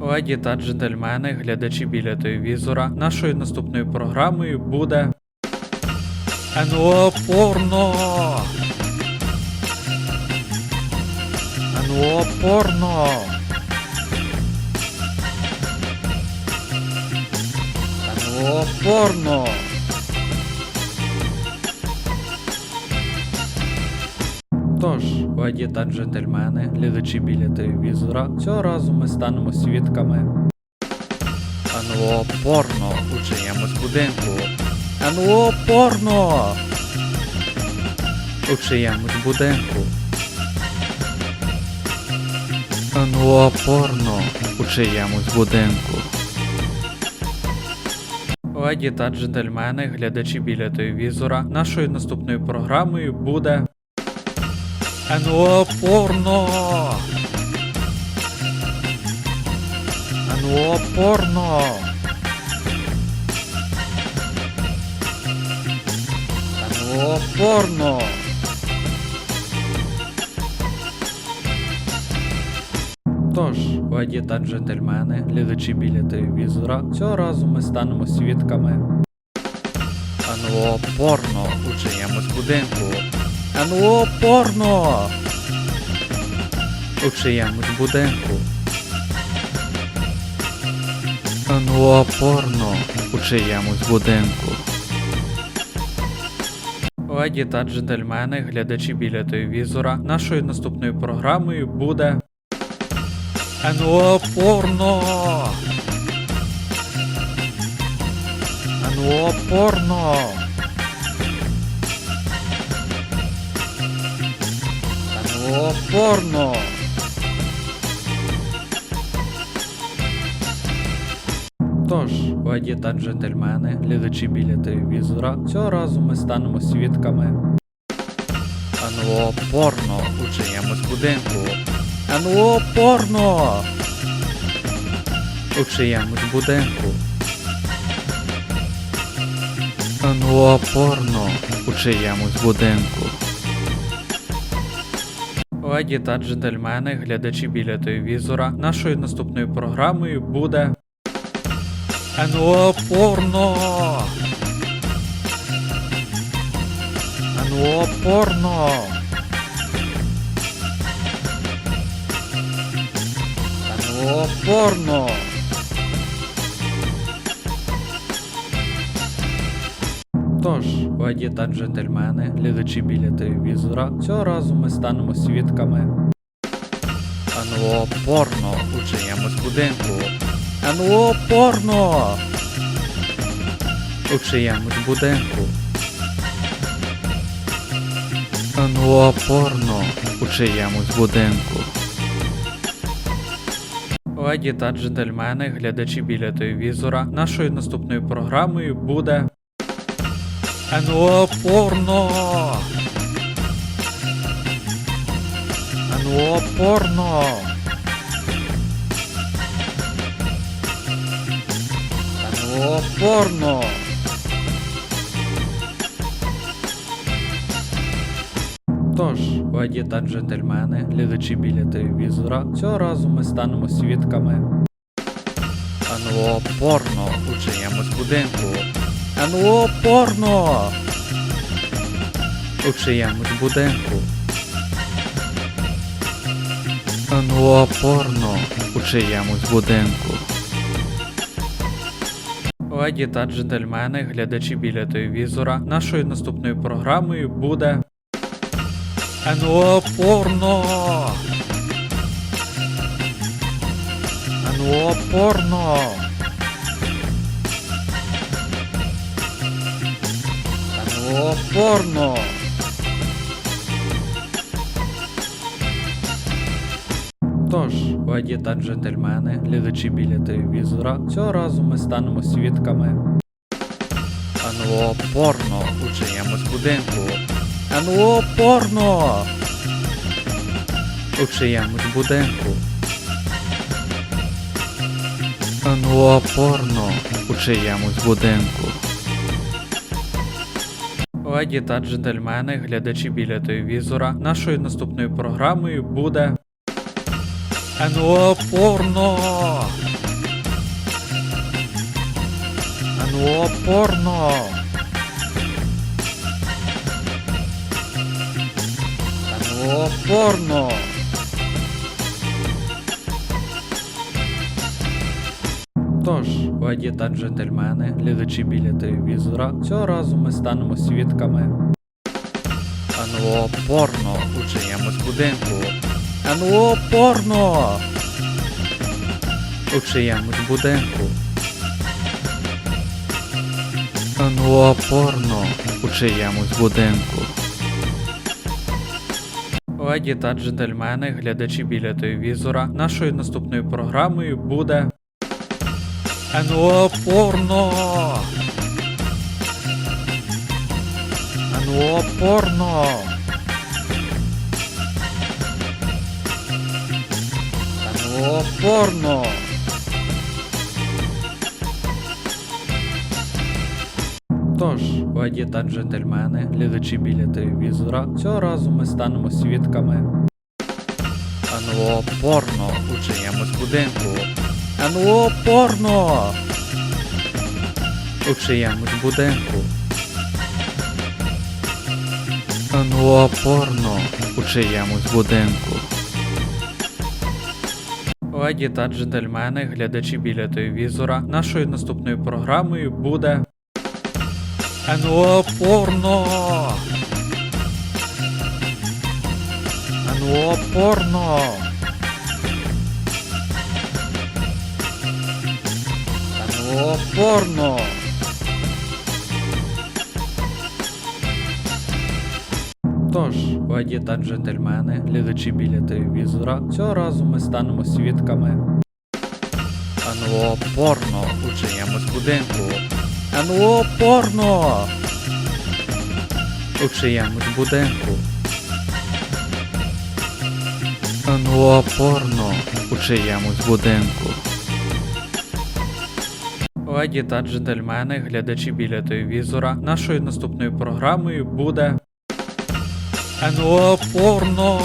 Леді та джентльмени, глядачі біля телевізора, нашою наступною програмою буде. НЛО порно! НЛО порно! НЛО порно! Тож, леді та джентльмени, глядачі біля телевізора, цього разу ми станемо свідками НЛО порно у чиємусь будинку. НЛО порно! У чиємусь будинку. НЛО порно у чиємусь будинку. Леді та джентльмени, глядачі біля телевізора, нашою наступною програмою буде НЛО порно! НЛО порно! НЛО порно! Тож, леді та джентльмени, глядачі біля телевізора, цього разу ми станемо свідками НЛО порно у чиємусь будинку. НЛО порно! У чиємусь будинку. НЛО порно у чиємусь будинку. Леді та джентльмени, глядачі біля телевізора, нашою наступною програмою буде НЛО порно! НЛО порно! НЛО порно! Тож, леді та джентльмени, глядачі біля телевізора, цього разу ми станемо свідками НЛО порно у чиємусь будинку. НЛО порно! У чиємусь будинку. НЛО порно у чиємусь будинку. Леді та джентльмени, глядачі біля телевізора, нашою наступною програмою буде НО порно! НО порно! НО порно! Тож, леді та джентльмени, глядачі біля телевізора, цього разу ми станемо свідками НЛО порно у чиємусь будинку. НЛО порно! У чиємусь будинку. НЛО порно у чиємусь будинку. Леді та джентльмени, глядачі біля телевізора, нашою наступною програмою буде НЛО порно! НЛО порно! НЛО порно! Тож, леді та джентльмени, глядачі біля телевізора, цього разу ми станемо свідками НЛО порно у будинку. НЛО порно! У чиємусь будинку. НЛО порно у чиємусь будинку. Леді та джентльмени, глядачі біля телевізора, нашою наступною програмою буде НЛО порно! НЛО порно! НЛО порно! Тож, леді та джентльмени, глядачі біля телевізора, цього разу ми станемо свідками НЛО порно у чиємусь будинку. НЛО порно! У чиємусь будинку. НЛО порно у чиємусь будинку леді та джентльмени, глядачі біля телевізора. Нашою наступною програмою буде НО порно. НО порно. НО порно. Тож, леді та джентльмени, глядачі біля телевізора, цього разу ми станемо свідками НЛО порно у чиємусь будинку. НЛО порно! У чиємусь будинку. НЛО порно у чиємусь будинку. Леді та джентльмени, глядачі біля телевізора, нашою наступною програмою буде НЛО порно! НЛО порно! НЛО порно! Тож, леді та джентльмени, глядачі біля телевізора, цього разу ми станемо свідками НЛО порно у будинку. НЛО порно! У чиємусь будинку. НЛО порно у чиємусь будинку. Леді та джентльмени, глядачі біля телевізора, нашою наступною програмою буде НЛО порно! НЛО порно! НЛО порно! Тож, леді та джентльмени, глядачі біля телевізора, цього разу ми станемо свідками НЛО порно у чиємусь будинку. НЛО порно! У чиємусь будинку. НЛО порно у чиємусь будинку. Леді та джентльмени, глядачі біля телевізора, нашою наступною програмою буде НО порно!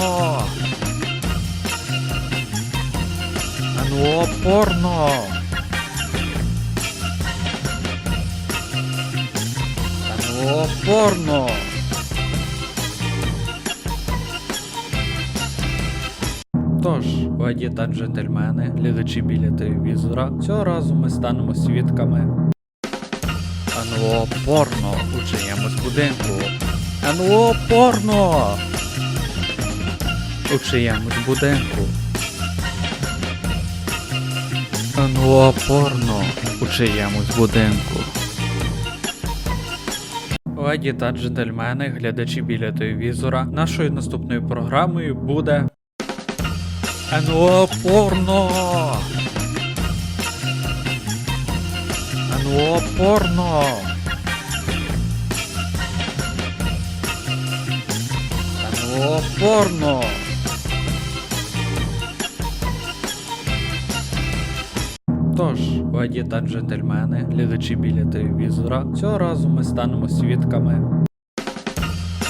НО порно! НО порно! Тож, леді та джентльмени, глядачі біля телевізора, цього разу ми станемо свідками НЛО порно у чиємусь будинку. НЛО порно! У чиємусь будинку. НЛО порно у чиємусь будинку. Леді та джентльмени, глядачі біля телевізора, нашою наступною програмою буде НЛО порно! НЛО порно! НЛО порно! Тож, леді та джентльмени, глядачі біля телевізора, цього разу ми станемо свідками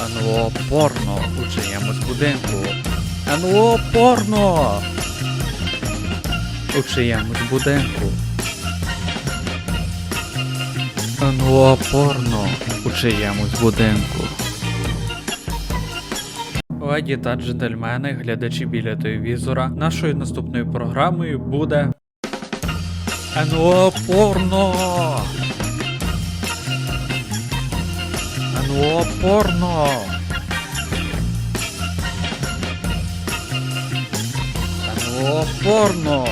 НЛО порно у чиємусь будинку. НЛО порно! У чиємусь будинку. НЛО порно у чиємусь будинку. Леді та джентльмени, глядачі біля телевізора, нашою наступною програмою буде НЛО порно! НЛО порно! НЛО порно!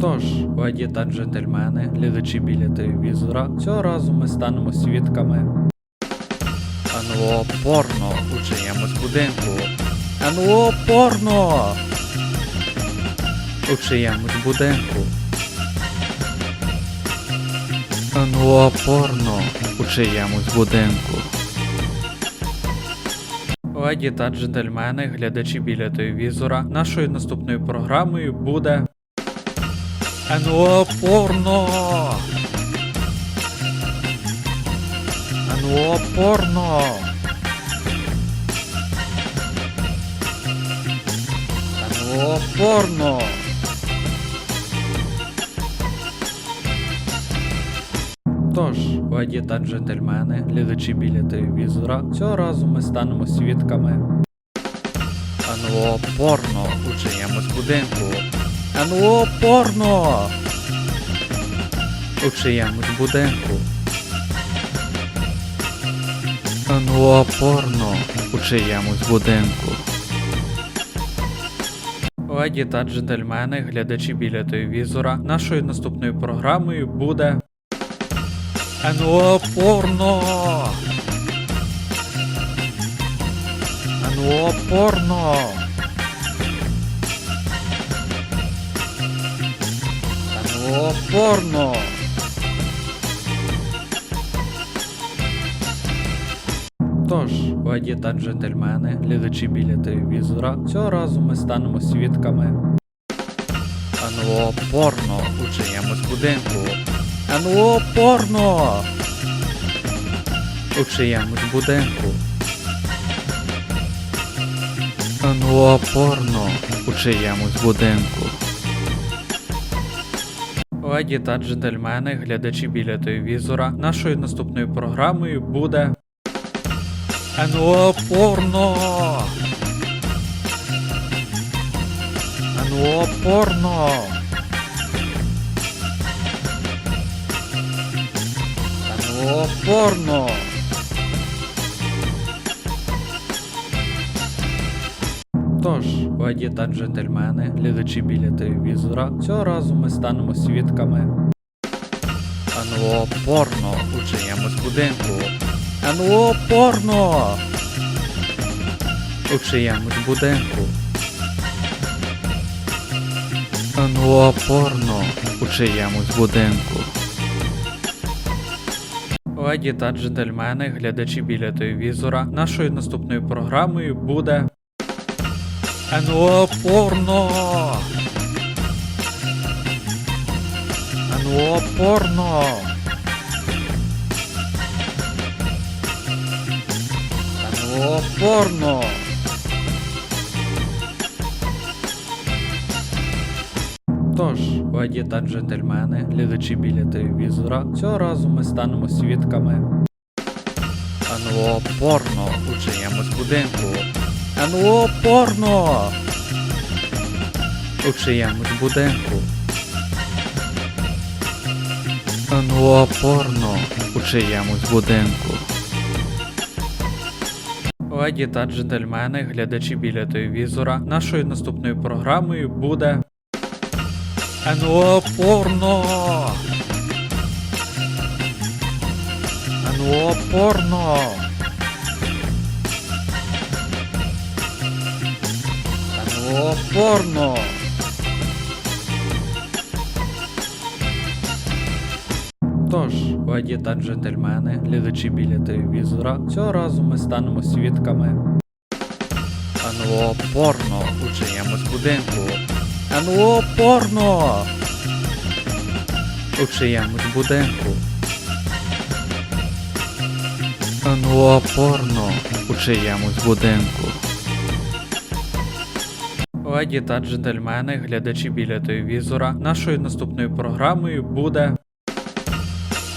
Тож, леді та джентльмени, глядачі біля телевізора, цього разу ми станемо свідками НЛО порно у чиємусь будинку. НЛО порно! У чиємусь будинку. НЛО порно у чиємусь будинку. Леді та джентльмени, глядачі біля телевізора, нашою наступною програмою буде НО порно! НО порно! НО порно! Тож, леді та джентльмени, глядачі біля телевізора, цього разу ми станемо свідками НЛО порно у чиємусь будинку. НЛО порно! У чиємусь будинку. НЛО порно у чиємусь будинку. Леді та джентльмени, глядачі біля телевізора, нашою наступною програмою буде НЛО порно! НЛО порно! НЛО порно! Тож, леді та джентльмени, глядачі біля телевізора, цього разу ми станемо свідками НЛО порно у чиємусь будинку. НЛО порно! У чиємусь будинку. НЛО порно у чиємусь будинку. Леді та джентльмени, глядачі біля телевізора, нашою наступною програмою буде НЛО порно! НЛО порно! НЛО порно! Тож, леді та джентльмени, глядачі біля телевізора, цього разу ми станемо свідками НЛО порно у чиємусь будинку. НЛО порно! У чиємусь будинку. НЛО порно у чиємусь будинку. Леді та джентльмени, глядачі біля телевізора, нашою наступною програмою буде НО порно! НО порно! НО порно! Тож, леді та джентльмени, глядачі біля телевізора, цього разу ми станемо свідками НЛО порно у чиємусь будинку. НЛО порно! У чиємусь будинку. НЛО порно у чиємусь будинку. Леді та джентльмени, глядачі біля телевізора, нашою наступною програмою буде НЛО порно! НЛО порно! НЛО порно! Тож, леді та джентльмени, глядачі біля телевізора, цього разу ми станемо свідками НЛО порно у будинку. НЛО порно! У чиємусь будинку. НЛО порно у чиємусь будинку. Леді та джентльмени, глядачі біля телевізора, нашою наступною програмою буде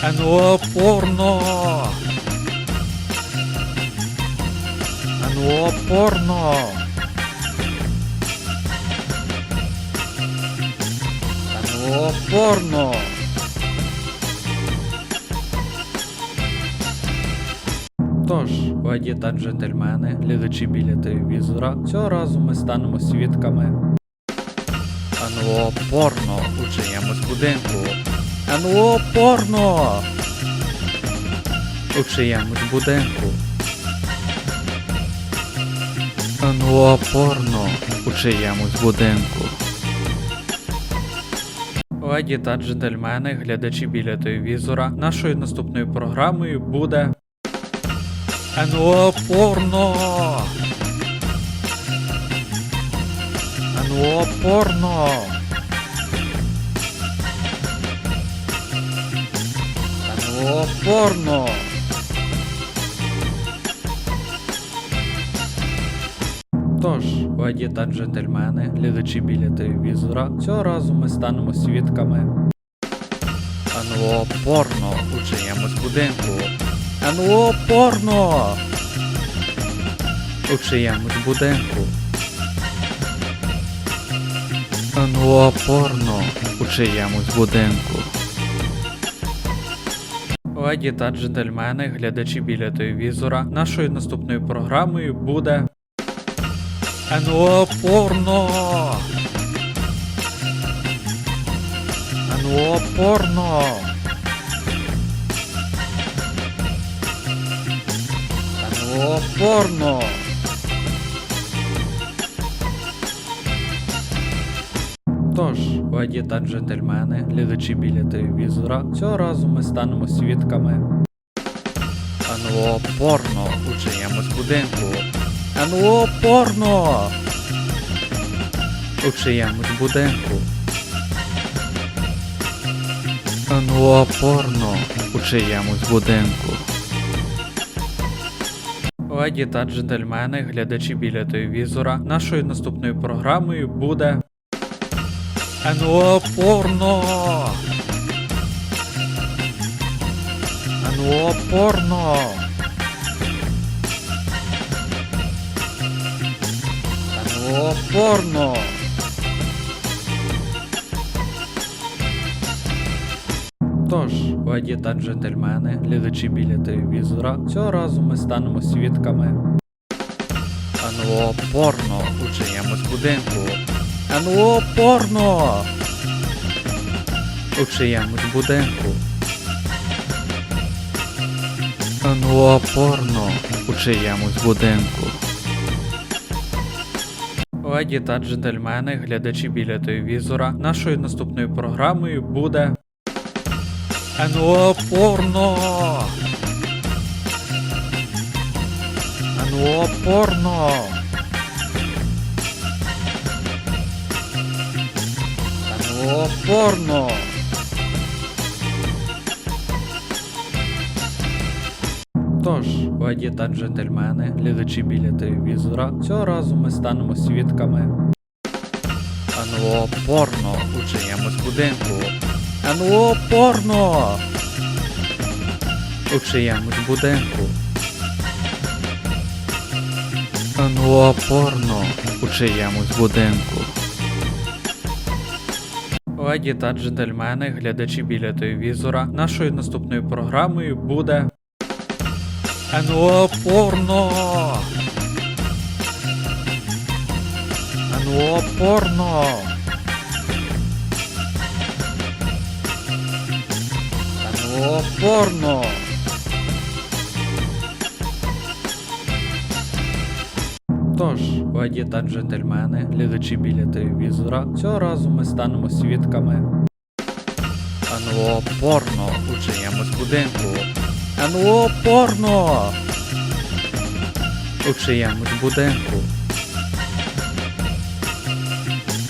НЛО порно! НЛО порно! НЛО порно! Тож, леді та джентльмени, глядачі біля телевізора, цього разу ми станемо свідками НЛО порно у чиємусь будинку. НЛО порно! У чиємусь будинку. НЛО порно у чиємусь будинку. Леді та джентльмени, глядачі біля телевізора, нашою наступною програмою буде НО порно! НО порно! НО порно! Тож, леді та джентльмени, глядачі біля телевізора, цього разу ми станемо свідками НЛО порно у чиємусь будинку. НЛО порно у чиємусь будинку. НЛО порно у чиємусь будинку. Леді та джентльмени, глядачі біля телевізора, нашою наступною програмою буде НЛО порно. НЛО порно. НЛО порно. Тож, леді та джентльмени, глядачі біля телевізора, цього разу ми станемо свідками НЛО порно у будинку. НЛО порно у чиємусь будинку. НЛО порно у чиємусь будинку. Леді та джентльмени, глядачі біля телевізора, нашою наступною програмою буде НЛО порно. НЛО порно. НЛО порно. Тож, леді та джентльмени, глядачі біля телевізора, цього разу ми станемо свідками НЛО порно у чиємусь будинку. НЛО порно у чиємусь будинку. НЛО порно у чиємусь будинку. Леді та джентльмени, глядачі біля телевізора, нашою наступною програмою буде НО порно. НО порно. НО порно. Леді та джентльмени, глядачі біля телевізора, цього разу ми станемо свідками НЛО порно у чиємусь будинку. НЛО порно у чиємусь будинку. НЛО порно у чиємусь будинку. Леді та джентльмени, глядачі біля телевізора, нашою наступною програмою буде НЛО порно. НЛО порно. НЛО порно. Тож, леді та джентльмени, глядачі біля телевізора, цього разу ми станемо свідками НЛО порно у чиємусь будинку. НЛО порно у чиємусь будинку.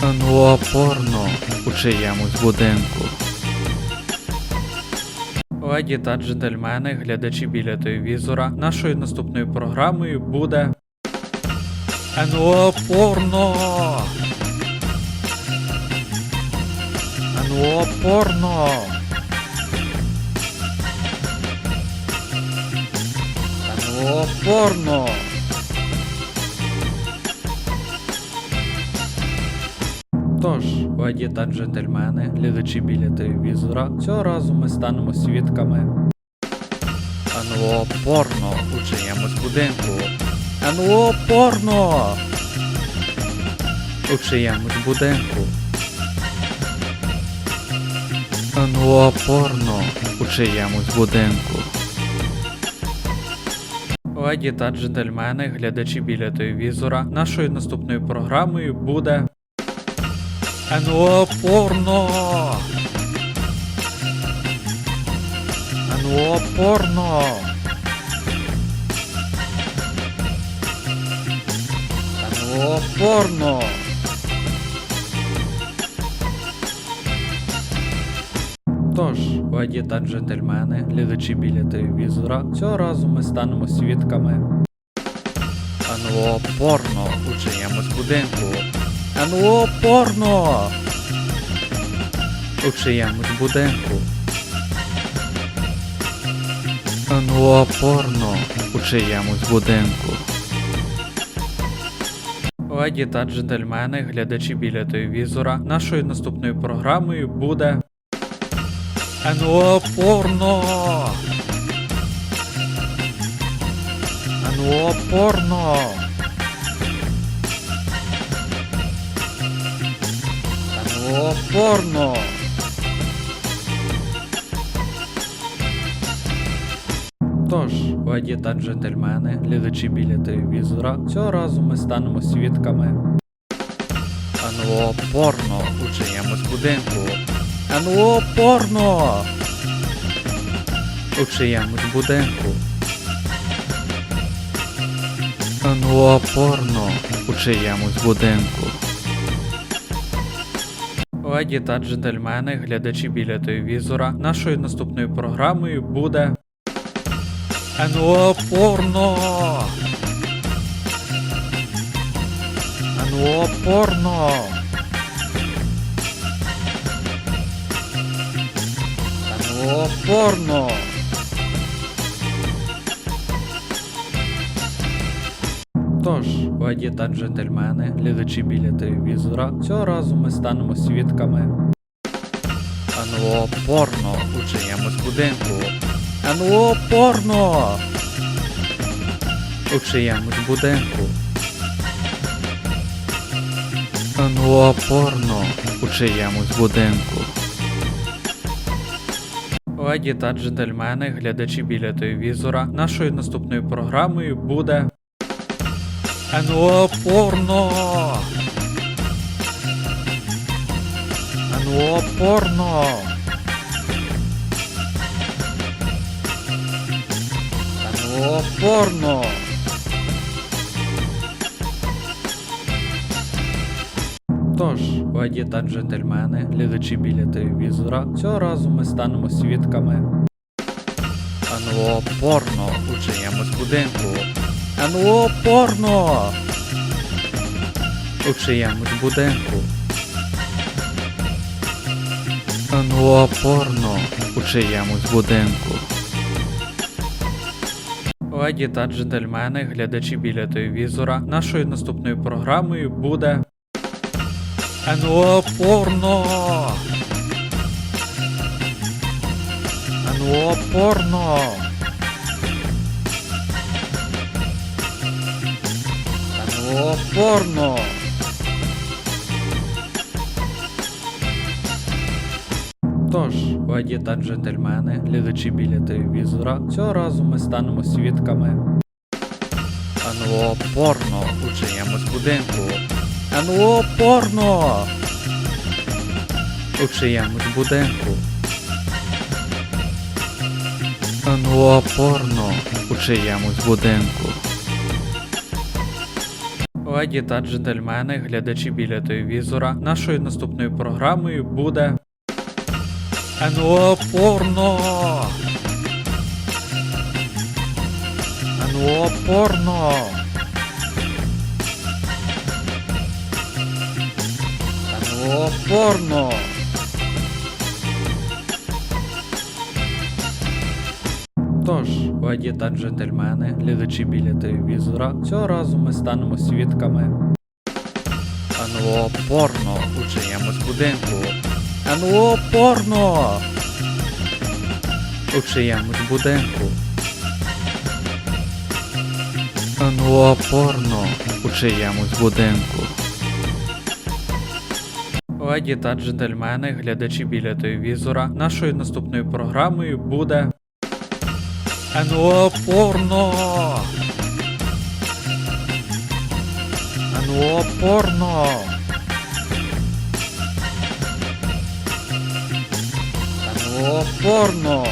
НЛО порно у чиємусь будинку. Леді та джентльмени, глядачі біля телевізора, нашою наступною програмою буде НЛО порно. НЛО порно. НЛО порно. Тож, леді та джентльмени, глядачі біля телевізора, цього разу ми станемо свідками НЛО порно у чиємусь будинку. НЛО порно у чиємусь будинку. НЛО порно у чиємусь будинку. Леді та джентльмени, глядачі біля телевізора, нашою наступною програмою буде НЛО порно. НЛО порно. НЛО порно. Тож, леді та джентльмени, глядачі біля телевізора, цього разу ми станемо свідками НЛО порно у чиємусь будинку. НЛО порно у чиємусь будинку. НЛО порно у чиємусь будинку. Леді та джентльмени, глядачі біля телевізора, нашою наступною програмою буде НЛО порно. НЛО порно. НЛО порно. Тож, леді та джентльмени, глядачі біля телевізора, цього разу ми станемо свідками НЛО порно у чиємусь будинку. НЛО порно у чиємусь будинку. НЛО порно у чиємусь будинку. Леді та джентльмени, глядачі біля телевізора, нашою наступною програмою буде НЛО порно. НЛО порно. НЛО порно. Тож, леді та джентльмени, глядачі біля телевізора, цього разу ми станемо свідками НЛО порно у чиємусь будинку. НЛО порно у чиємусь будинку. НЛО порно у чиємусь будинку. Леді та джентльмени, глядачі біля телевізора, нашою наступною програмою буде НО порно. НО порно. НО порно. Тож, леді та джентльмени, глядачі біля телевізора, цього разу ми станемо свідками НЛО порно у чиємусь будинку. НЛО порно у чиємусь будинку. НЛО порно у чиємусь будинку. Леді та джентльмени, глядачі біля телевізора, нашою наступною програмою буде НЛО порно. НЛО порно. НЛО порно. Тож, леді та джентльмени, глядачі біля телевізора, цього разу ми станемо свідками НЛО порно у чиємусь будинку. НЛО порно у чиємусь будинку. НЛО порно у чиємусь будинку. Леді та джентльмени, глядачі біля телевізора, нашою наступною програмою буде НЛО порно. НЛО порно. НЛО порно. Тож, леді та джентльмени, глядачі біля телевізора, цього разу ми станемо свідками НЛО порно у чиємусь будинку. НЛО порно у чиємусь будинку. НЛО порно у чиємусь будинку. Леді та джентльмени, глядачі біля телевізора, нашою наступною програмою буде НО порно. НО порно. НО порно.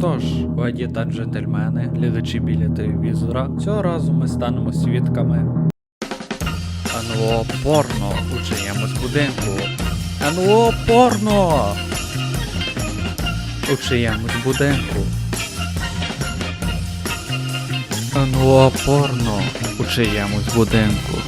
Тож, леді та джентльмени, глядачі біля телевізора, цього разу ми станемо свідками НЛО порно у чиємусь будинку. НЛО порно у чиємусь будинку. НЛО порно у чиємусь будинку.